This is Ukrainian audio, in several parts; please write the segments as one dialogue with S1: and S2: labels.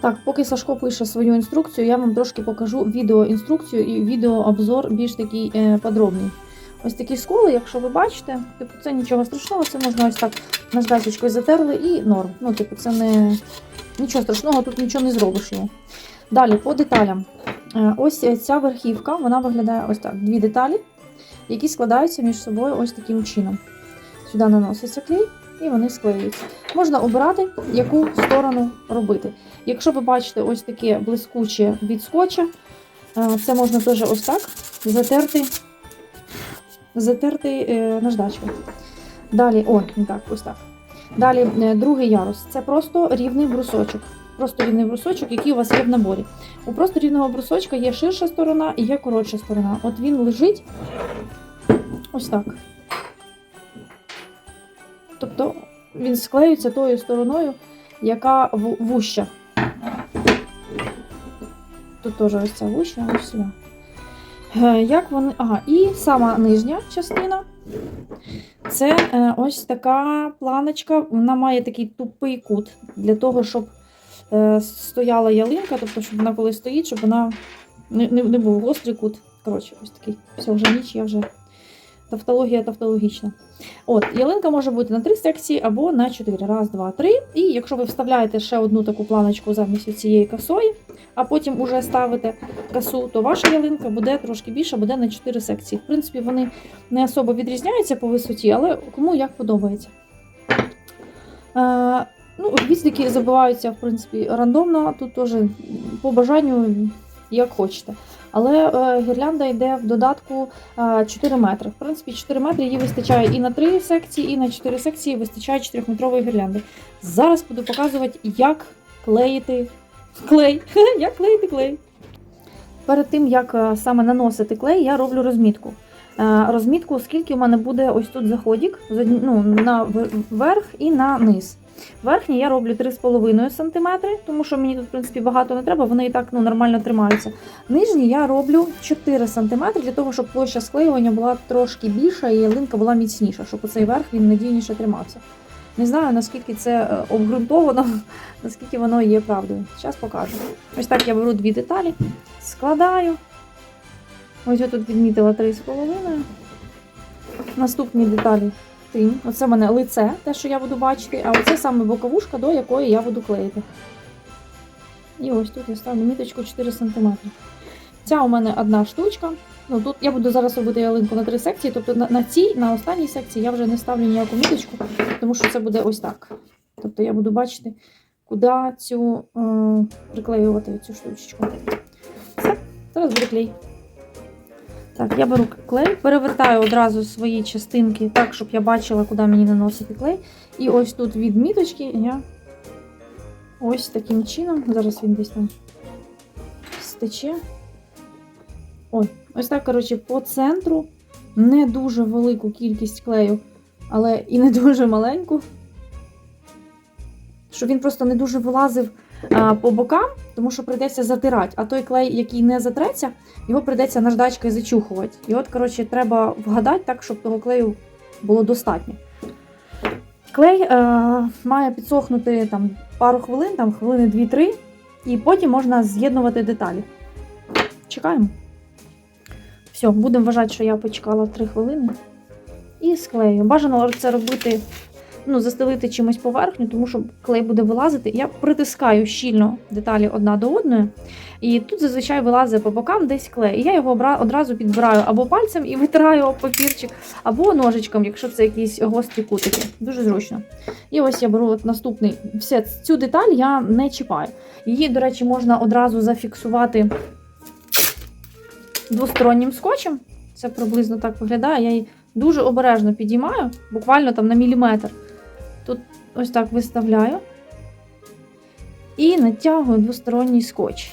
S1: Так, поки Сашко пише свою інструкцію, я вам трошки покажу відеоінструкцію і відеообзор більш такий е, подробний. Ось такі сколи, якщо ви бачите, типу це нічого страшного, це можна ось так наждачечкою затерли і норм. Ну, типу, це не нічого страшного, тут нічого не зробиш йому. Далі, по деталям. Е, Ось ця верхівка, вона виглядає ось так. Дві деталі, які складаються між собою ось таким чином. Сюди наноситься клей і вони склеюються. Можна обирати, яку сторону робити. Якщо ви бачите ось таке блискуче від скотча, е, це можна теж ось так затерти, затерти е, наждачкою. Далі, о, так, ось так. Далі е, другий ярус. Це просто рівний брусочок. Просто рівний брусочок, який у вас є в наборі. У просто рівного брусочка є ширша сторона і є коротша сторона. От він лежить ось так. Тобто він склеюється тою стороною, яка вуща. Тут теж ось ця вуща, ось сюди. Е, Як вони. Ага, і сама нижня частина. Це е, ось така планочка. Вона має такий тупий кут для того, щоб е, стояла ялинка, тобто, щоб вона коли стоїть, щоб вона не, не, не був гострий кут. Коротше, ось такий. Все, вже ніч, я вже тавтологія тавтологічна. От, ялинка може бути на три секції або на чотири. Раз, два, три. І якщо ви вставляєте ще одну таку планочку замість цієї косої, а потім уже ставите косу, то ваша ялинка буде трошки більша, буде на 4 секції. В принципі, вони не особо відрізняються по висоті, але кому як подобається. Е, ну, гвіздики забиваються, в принципі, рандомно, тут теж по бажанню, як хочете. Але е, гірлянда йде в додатку е, 4 метри. В принципі, 4 метри її вистачає і на 3 секції, і на 4 секції вистачає 4-метрової гірлянди. Зараз буду показувати, як клеїти клей. як клеїти клей. Перед тим, як е, саме наносити клей, я роблю розмітку. Е, Розмітку, скільки в мене буде ось тут заходік ну, на верх і на низ. Верхній я роблю 3,5 см, тому що мені тут, в принципі, багато не треба, вони і так ну, нормально тримаються. Нижній я роблю 4 см для того, щоб площа склеювання була трошки більша і ялинка була міцніша, щоб оцей верх він надійніше тримався. Не знаю, наскільки це е, обґрунтовано, наскільки воно є правдою. Зараз покажу. Ось так я беру дві деталі, складаю. Ось я тут відмітила 3,5. Наступні деталі тим. Оце в мене лице, те, що я буду бачити, а оце саме боковушка, до якої я буду клеїти. І ось тут я ставлю міточку 4 см. Ця у мене одна штучка. Ну, тут я буду зараз робити ялинку на три секції, тобто на, на цій, на останній секції я вже не ставлю ніяку міточку, тому що це буде ось так. Тобто я буду бачити, куди цю е, приклеювати цю штучку. Все, зараз буде клей. Так, я беру клей, перевертаю одразу свої частинки так, щоб я бачила, куди мені наносити клей. І ось тут від міточки я ось таким чином, зараз він десь там стече. Ой, ось так, коротше, по центру не дуже велику кількість клею, але і не дуже маленьку. Щоб він просто не дуже вилазив по бокам, тому що прийдеться затирати. А той клей, який не затреться, його прийдеться наждачкою зачухувати. І от, коротше, треба вгадати так, щоб того клею було достатньо. Клей е, має підсохнути там, пару хвилин, там хвилини 2-3, і потім можна з'єднувати деталі. Чекаємо. Все, будемо вважати, що я почекала 3 хвилини. І склею. Бажано це робити, ну, застелити чимось поверхню, тому що клей буде вилазити. Я притискаю щільно деталі одна до одної. І тут зазвичай вилазить по бокам десь клей. І я його одразу підбираю або пальцем і витираю об папірчик, або ножичком, якщо це якісь гострі кутики. Дуже зручно. І ось я беру от наступний. Все, цю деталь я не чіпаю. Її, до речі, можна одразу зафіксувати двостороннім скотчем. Це приблизно так виглядає. Я її дуже обережно підіймаю, буквально там на міліметр. Тут ось так виставляю і натягую двосторонній скотч.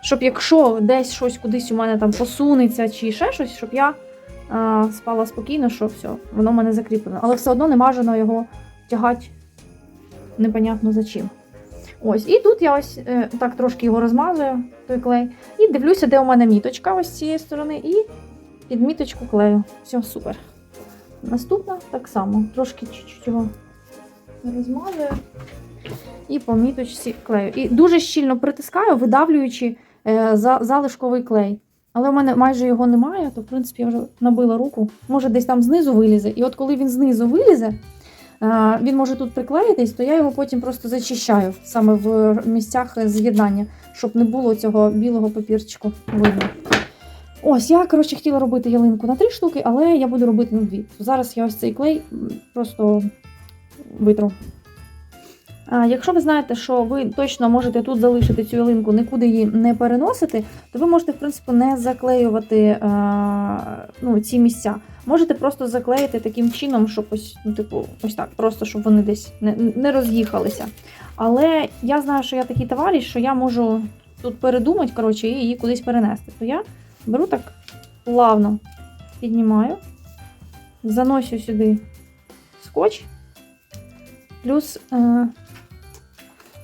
S1: Щоб якщо десь щось кудись у мене там посунеться чи ще щось, щоб я а, спала спокійно, що все, воно в мене закріплено. Але все одно не бажано його тягати непонятно за чим. Ось, і тут я ось е, так трошки його розмазую, той клей, і дивлюся, де у мене міточка ось з цієї сторони, і під міточку клею. Все, супер. Наступна так само, трошки чуть-чуть його розмазую. і по міточці клею. І дуже щільно притискаю, видавлюючи е, за, залишковий клей. Але в мене майже його немає, то в принципі я вже набила руку. Може, десь там знизу вилізе. І от коли він знизу вилізе, е, він може тут приклеїтись, то я його потім просто зачищаю саме в місцях з'єднання, щоб не було цього білого папірчику видно. Ось, я коротше хотіла робити ялинку на три штуки, але я буду робити на дві. Зараз я ось цей клей просто витру. Якщо ви знаєте, що ви точно можете тут залишити цю ялинку, нікуди її не переносити, то ви можете, в принципі, не заклеювати а, ну, ці місця. Можете просто заклеїти таким чином, щоб ось, ну, типу, ось так, просто щоб вони десь не, не роз'їхалися. Але я знаю, що я такий товариш, що я можу тут передумати, коротше, і її кудись перенести. То я беру так плавно піднімаю, заношу сюди скотч. Плюс е,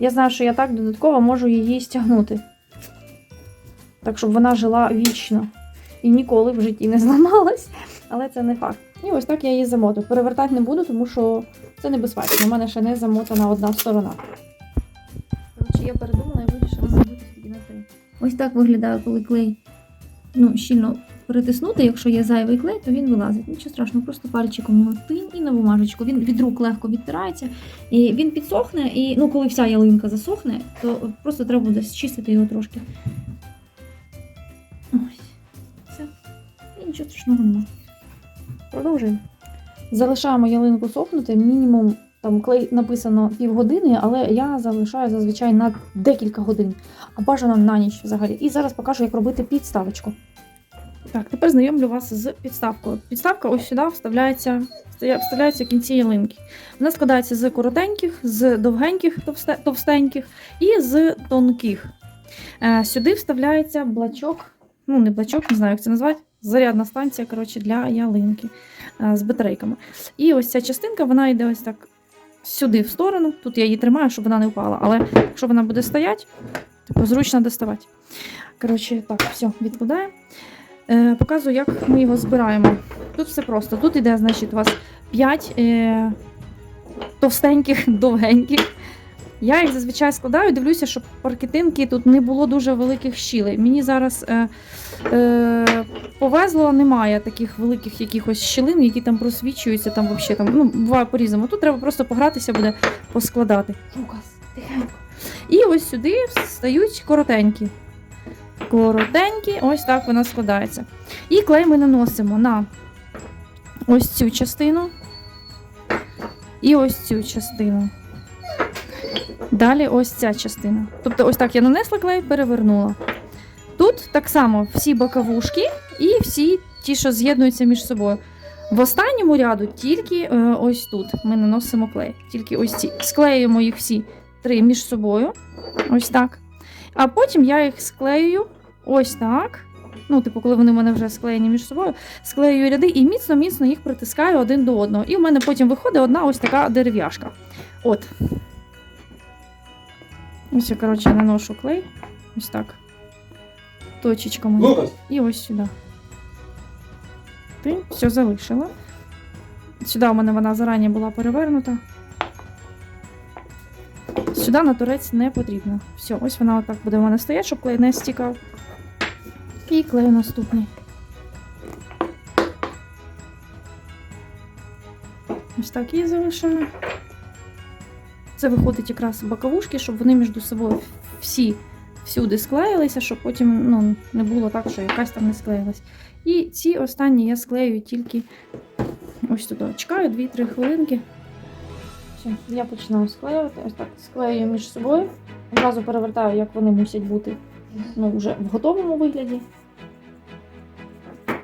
S1: я знаю, що я так додатково можу її стягнути. Так, щоб вона жила вічно і ніколи в житті не зламалась. Але це не факт. І ось так я її замотую. Перевертати не буду, тому що це небезпечно. У мене ще не замотана одна сторона. Коротше, я передумала і вирішила зробити тільки на три. Ось так виглядає, коли клей ну, щільно притиснути. Якщо є зайвий клей, то він вилазить. Нічого страшного, просто пальчиком його тинь і на бумажечку. Він від рук легко відтирається. І він підсохне, і ну, коли вся ялинка засохне, то просто треба буде зчистити його трошки. Ось. Все. І нічого страшного немає. Продовжуємо. Залишаємо ялинку сохнути. Мінімум там клей написано півгодини, але я залишаю зазвичай на декілька годин, а бажано на ніч взагалі. І зараз покажу, як робити підставочку. Так, тепер знайомлю вас з підставкою. Підставка ось сюди вставляється, вставляється в кінці ялинки. Вона складається з коротеньких, з довгеньких, товсте- товстеньких і з тонких. Е, сюди вставляється блачок, ну не блачок, не знаю, як це назвати. Зарядна станція коротше, для ялинки е, з батарейками. І ось ця частинка, вона йде ось так сюди в сторону. Тут я її тримаю, щоб вона не впала. Але якщо вона буде стояти, типу зручно доставати. Коротше, так, все, відкладаємо. Е, показую, як ми його збираємо. Тут все просто. Тут іде, значить, у вас 5 е, товстеньких, довгеньких. Я їх зазвичай складаю, дивлюся, щоб паркетинки тут не було дуже великих щілей. Мені зараз е, е, повезло, немає таких великих якихось щілин, які там просвічуються, там взагалі там, ну, буває по-різному. Тут треба просто погратися буде поскладати. Лукас, тихенько. І ось сюди встають коротенькі. Коротенькі, ось так вона складається. І клей ми наносимо на ось цю частину і ось цю частину. Далі ось ця частина. Тобто, ось так я нанесла клей, перевернула. Тут так само всі боковушки і всі ті, що з'єднуються між собою. В останньому ряду тільки е, ось тут ми наносимо клей. Тільки ось ці. Склеюємо їх всі три між собою. Ось так. А потім я їх склеюю ось так. Ну, типу, коли вони в мене вже склеєні між собою, склеюю ряди і міцно-міцно їх притискаю один до одного. І в мене потім виходить одна ось така дерев'яшка. От. Ось я, коротше, наношу клей. Ось так. Точечками.
S2: Лукас,
S1: І ось сюди. Ти все залишила. Сюди у мене вона зарані була перевернута. Сюди на турець не потрібно. Все, ось вона отак буде в мене стояти, щоб клей не стікав. І клею наступний. Ось так її залишаю. Це виходить якраз боковушки, щоб вони між собою всі всюди склеїлися, щоб потім ну, не було так, що якась там не склеїлась. І ці останні я склею тільки ось туди. Чекаю 2-3 хвилинки. Все, я починаю склеювати. Ось так склею між собою. Одразу перевертаю, як вони мусять бути ну, вже в готовому вигляді.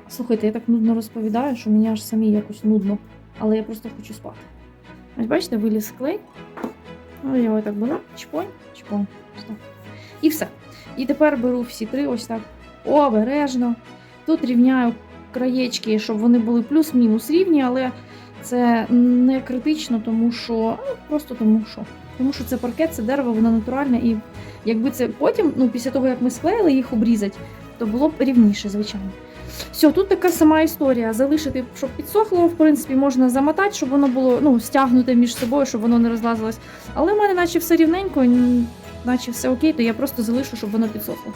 S1: Слухайте, я так нудно розповідаю, що мені аж самі якось нудно, але я просто хочу спати. Ось бачите, виліз клей. Ну, я його так беру, чпонь, чпонь. Ось. І все. І тепер беру всі три ось так обережно. Тут рівняю краєчки, щоб вони були плюс-мінус рівні, але це не критично, тому що ну, просто тому що. Тому що це паркет, це дерево, воно натуральне. І якби це потім, ну після того як ми склеїли їх обрізати, то було б рівніше, звичайно. Все, тут така сама історія. Залишити, щоб підсохло, в принципі, можна замотати, щоб воно було ну, стягнуте між собою, щоб воно не розлазилось. Але в мене наче все рівненько, наче все окей, то я просто залишу, щоб воно підсохло.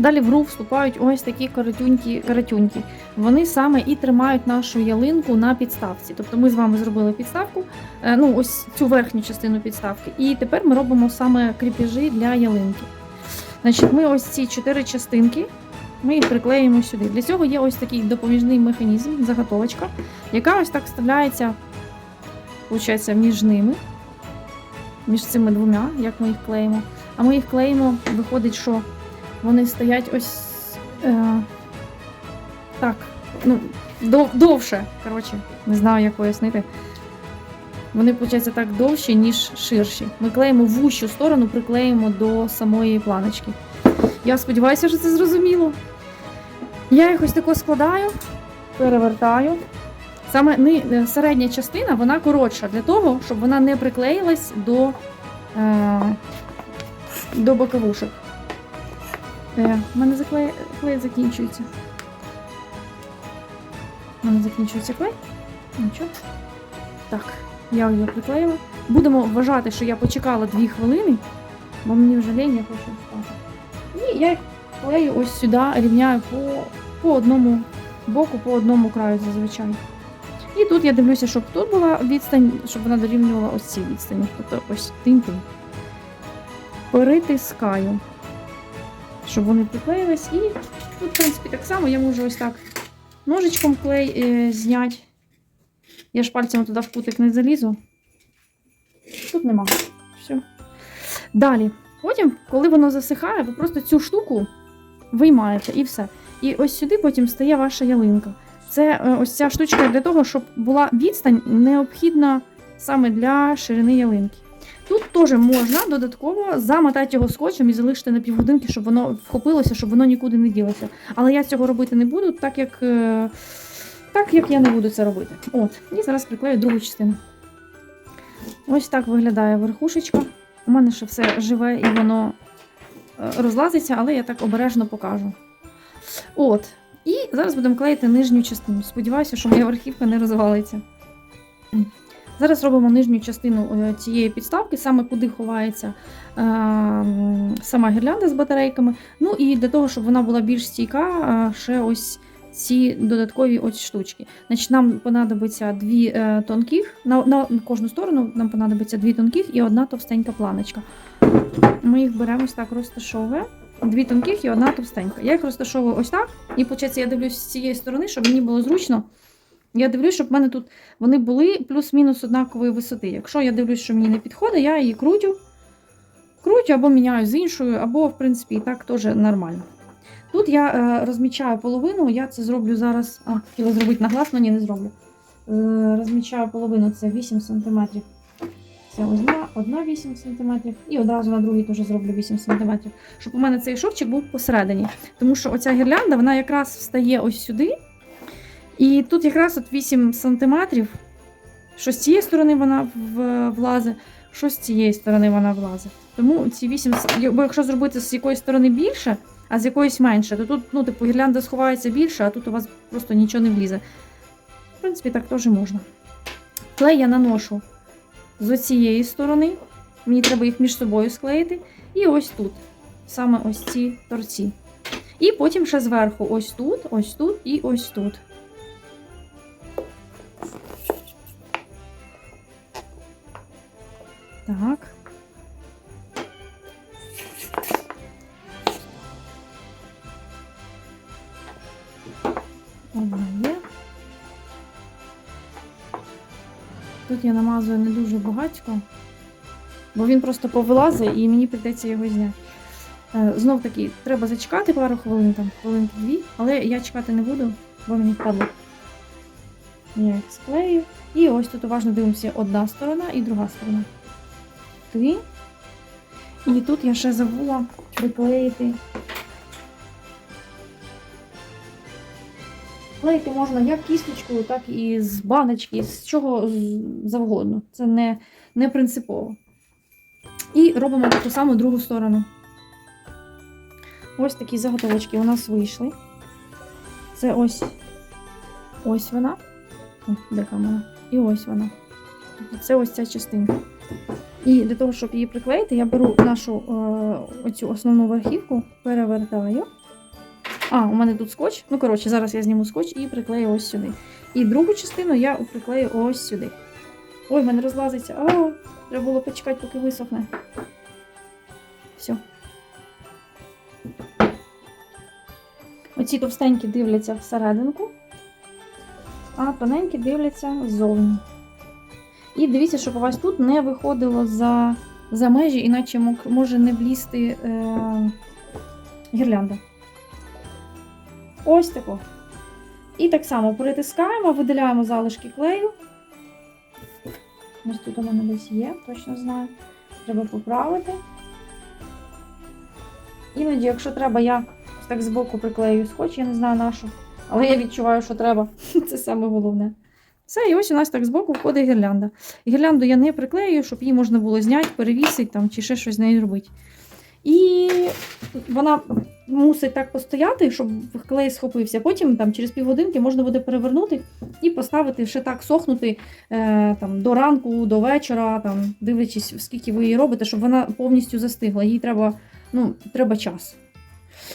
S1: Далі в гру вступають ось такі каратюнькі, каратюньки. Вони саме і тримають нашу ялинку на підставці. Тобто ми з вами зробили підставку, е, ну ось цю верхню частину підставки. І тепер ми робимо саме кріпежі для ялинки. Значить, ми ось ці чотири частинки ми їх приклеїмо сюди. Для цього є ось такий допоміжний механізм, заготовочка, яка ось так вставляється, виходить, між ними, між цими двома, як ми їх клеїмо. А ми їх клеїмо, виходить, що вони стоять ось е, так, ну, дов, довше. Коротше, не знаю, як пояснити. Вони, виходить, так довші, ніж ширші. Ми клеїмо вущу сторону, приклеїмо до самої планочки. Я сподіваюся, що це зрозуміло. Я їх ось тако складаю, перевертаю. Саме ни- е, середня частина вона коротша для того, щоб вона не приклеїлась до, е, до боковушок. Е, у мене заклей, клей закінчується. У мене закінчується клей. Нічого. Так, я його приклеїла. Будемо вважати, що я почекала 2 хвилини, бо мені вже лень, я хочу спати. І я їх клею ось сюди, рівняю по, по одному боку, по одному краю зазвичай. І тут я дивлюся, щоб тут була відстань, щоб вона дорівнювала ось цій відстані. Тобто ось тим-тим. Перетискаю, щоб вони приклеїлись. І тут, в принципі, так само я можу ось так ножичком клей е, зняти. Я ж пальцем туди в кутик не залізу. Тут нема. Все. Далі. Потім, коли воно засихає, ви просто цю штуку виймаєте і все. І ось сюди потім стає ваша ялинка. Це е, ось ця штучка для того, щоб була відстань необхідна саме для ширини ялинки. Тут теж можна додатково замотати його скотчем і залишити на півгодинки, щоб воно вхопилося, щоб воно нікуди не ділося. Але я цього робити не буду, так як, е, так як я не буду це робити. От, і зараз приклею другу частину. Ось так виглядає верхушечка. У мене ще все живе і воно е, розлазиться, але я так обережно покажу. От. І зараз будемо клеїти нижню частину. Сподіваюся, що моя верхівка не розвалиться. Зараз робимо нижню частину е, цієї підставки, саме куди ховається е, сама гірлянда з батарейками. Ну і для того, щоб вона була більш стійка, е, ще ось ці додаткові ось штучки. Значить, нам понадобиться дві тонких, на, на кожну сторону нам понадобиться дві тонких і одна товстенька планочка. Ми їх беремо ось так розташовуємо. Дві тонких і одна товстенька. Я їх розташовую ось так. І, виходить, я дивлюсь з цієї сторони, щоб мені було зручно. Я дивлюсь, щоб в мене тут вони були плюс-мінус однакової висоти. Якщо я дивлюсь, що мені не підходить, я її крутю. Крутю або міняю з іншою, або, в принципі, і так теж нормально. Тут я е, розмічаю половину, я це зроблю зараз. А, хотіла зробити нагласно, ні, не зроблю. Е, розмічаю половину, це 8 см. Це одна, одна 8 см. І одразу на другій теж зроблю 8 см. Щоб у мене цей шовчик був посередині. Тому що оця гірлянда, вона якраз встає ось сюди. І тут якраз от 8 см. Що з цієї сторони вона влазить, що з цієї сторони вона влазить. Тому ці 8, с- бо якщо зробити з якоїсь сторони більше, а з якоїсь менше, то тут, ну, типу, гірлянда сховається більше, а тут у вас просто нічого не влізе. В принципі, так теж можна. Клей я наношу з цієї сторони. Мені треба їх між собою склеїти. І ось тут. Саме ось ці торці. І потім ще зверху ось тут, ось тут і ось тут. Так. Одна є. Тут я намазую не дуже багатько, бо він просто повилазить і мені прийдеться його зняти. Е, Знов таки, треба зачекати пару хвилин, там, хвилинки дві, але я чекати не буду, бо мені впадло. Я їх склею. І ось тут уважно дивимося одна сторона і друга сторона. Три. І тут я ще забула приклеїти. Клеїти можна як кісточкою, так і з баночки, з чого завгодно. Це не, не принципово. І робимо таку саму другу сторону. Ось такі заготовочки у нас вийшли. Це ось ось вона. О, де камера? І ось вона. Це ось ця частинка. І для того, щоб її приклеїти, я беру нашу е, оцю основну верхівку, перевертаю. А, у мене тут скотч. Ну, коротше, зараз я зніму скотч і приклею ось сюди. І другу частину я приклею ось сюди. Ой, в мене розлазиться. А, треба було почекати, поки висохне. Все. Оці товстенькі дивляться всерединку, а тоненькі дивляться ззовні. І дивіться, щоб у вас тут не виходило за, за межі, іначе може не влізти е, гірлянда. Ось тако. І так само притискаємо, видаляємо залишки клею. Ось тут у мене десь є, точно знаю. Треба поправити. Іноді, якщо треба, я так збоку приклею скотч, я не знаю на що. Але я відчуваю, що треба. Це саме головне. Все, і ось у нас так збоку входить гірлянда. Гірлянду я не приклею, щоб її можна було зняти, перевісити там, чи ще щось з нею робити. І вона мусить так постояти, щоб клей схопився. Потім там, через півгодинки можна буде перевернути і поставити ще так сохнути е, там, до ранку, до вечора, там, дивлячись, скільки ви її робите, щоб вона повністю застигла. Їй треба, ну, треба час.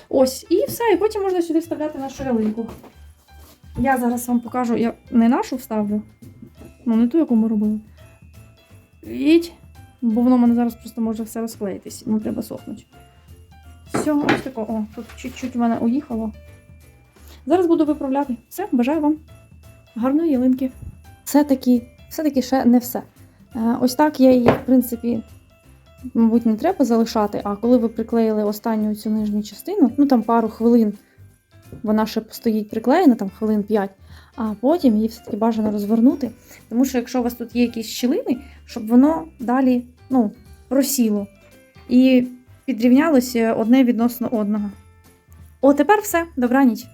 S1: Ось, і все, і потім можна сюди вставляти нашу ялинку. Я зараз вам покажу, я не нашу вставлю, ну не ту, яку ми робили. Віть, бо воно в мене зараз просто може все розклеїтись, ну треба сохнути. Все, ось тако. О, тут чуть-чуть в мене уїхало. Зараз буду виправляти. Все, бажаю вам гарної ялинки. Все-таки, все-таки ще не все. Е, Ось так я її, в принципі, мабуть, не треба залишати, а коли ви приклеїли останню цю нижню частину, ну там пару хвилин вона ще постоїть приклеєна, там хвилин 5, а потім її все-таки бажано розвернути. Тому що якщо у вас тут є якісь щілини, щоб воно далі ну, просіло і підрівнялося одне відносно одного. О, тепер все, добраніч!